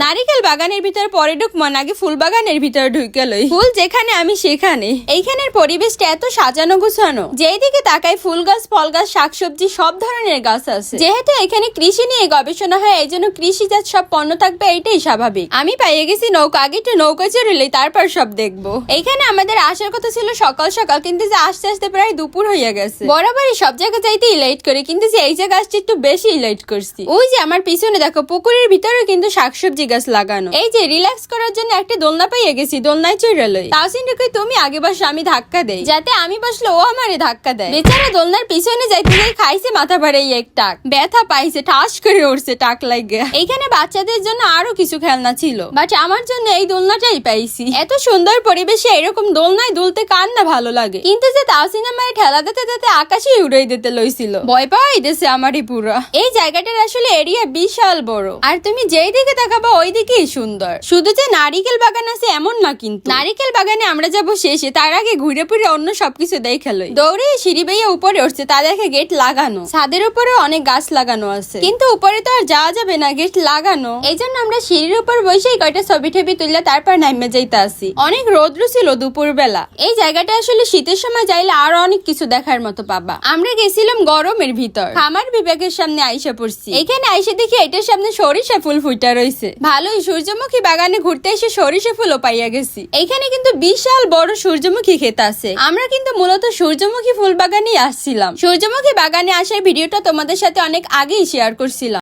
নারিকেল বাগানের ভিতর পরে ঢুকমান আগে ফুল বাগানের ভিতরে ঢুকে লই। ফুল যেখানে, আমি সেখানে। এইখানের পরিবেশটা এত সাজানো গুছানো। যেদিকে তাকাই, ফুল গাছ, ফল গাছ, শাকসবজি, সব ধরনের গাছ আছে। যেহেতু এখানে কৃষি নিয়ে গবেষণা হয় এই জন্য কৃষিজাত সব পণ্য থাকবে এটাই স্বাভাবিক। আমি পাইয়ে গেছি নৌকা, আগে একটু নৌকা চড়িলেই তারপর সব দেখব। এইখানে আমাদের আসার কথা ছিল সকাল সকাল, কিন্তু যে আস্তে আস্তে প্রায় দুপুর হইয়া গেছে। বরাবরই সব জায়গায় যাইতেই লেট করি, কিন্তু যে এই জায়গা আসছে, একটু বেশি লেট করছি। ওই যে আমার পিছনে দেখো, পুকুরের ভিতরে কিন্তু শাকসবজি গাছ লাগানো। এই যে রিল্যাক্স করার জন্য একটা দোলনা পাইয়ে গেছি, দোলনায় চড়ে লই। তাওসিন রেখে তুমি আগে বসো, আমি ধাক্কা দেই। যাতে আমি বসলে ও আমারে ধাক্কা দেয়। বেচারা দোলনার পিছনে যাইতে যাই খাইছে, মাথা ভাড়াই এক টাক। ব্যথা পাইছে, ঠাস করে উঠছে টাক লাগে এইখানে বাচ্চাদের জন্য আরও কিছু খেলনা ছিল। বাট আমার জন্য এই দোলনাটাই পাইছি। এত সুন্দর পরিবেশে এরকম দোলনায় দুলতে কার না ভালো লাগে? কিন্তু যে তাওসিন আমার ঠেলা দিতে দিতে আকাশে উড়াই দিতে লইছিল। ভয় পাওয়াই দিছে আমারই পুরা। এই জায়গাটার আসলে এরিয়া বিশাল বড়। আর তুমি যেই দিকে তাকাবো ওই দিকেই সুন্দর। শুধু যে নারিকেল বাগান আছে এমন না কিন্তু। নারিকেল বাগানে আমরা যাব শেষে, তার আগে ঘুরে ফিরে অন্য সবকিছু দেখে লই। দৌড়ে সিঁড়ি বেয়ে উপরে উঠছে তা দেখে গেট লাগানো। ছাদের উপরে অনেক গাছ লাগানো আছে। কিন্তু উপরে তো আর যাওয়া যাবে না, গেট লাগানো। এই জন্য আমরা সিঁড়ির উপর বসেই কয়টা ছবি টবি তুললে তারপর নামে যাইতে আসি। অনেক রৌদ্র ছিল দুপুর বেলা এই জায়গাটা আসলে শীতের সময় যাইলে আরও অনেক কিছু দেখার মতো পাবা। আমরা গেছিলাম গরমের ভিতর। খামার বিভাগের সামনে আইসা পড়ছি। এখানে আইসা দেখি এটার সামনে সরিষা ফুল ফুইটা রয়েছে ভালোই সূর্যমুখী বাগানে ঘুরতে এসে সরিষা ফুলও পাইয়া গেছি। এখানে কিন্তু বিশাল বড় সূর্যমুখী ক্ষেত আছে। আমরা কিন্তু মূলত সূর্যমুখী ফুল বাগানেই আসছিলাম। সূর্যমুখী বাগানে আসার ভিডিওটা তোমাদের সাথে অনেক আগেই শেয়ার করছিলাম।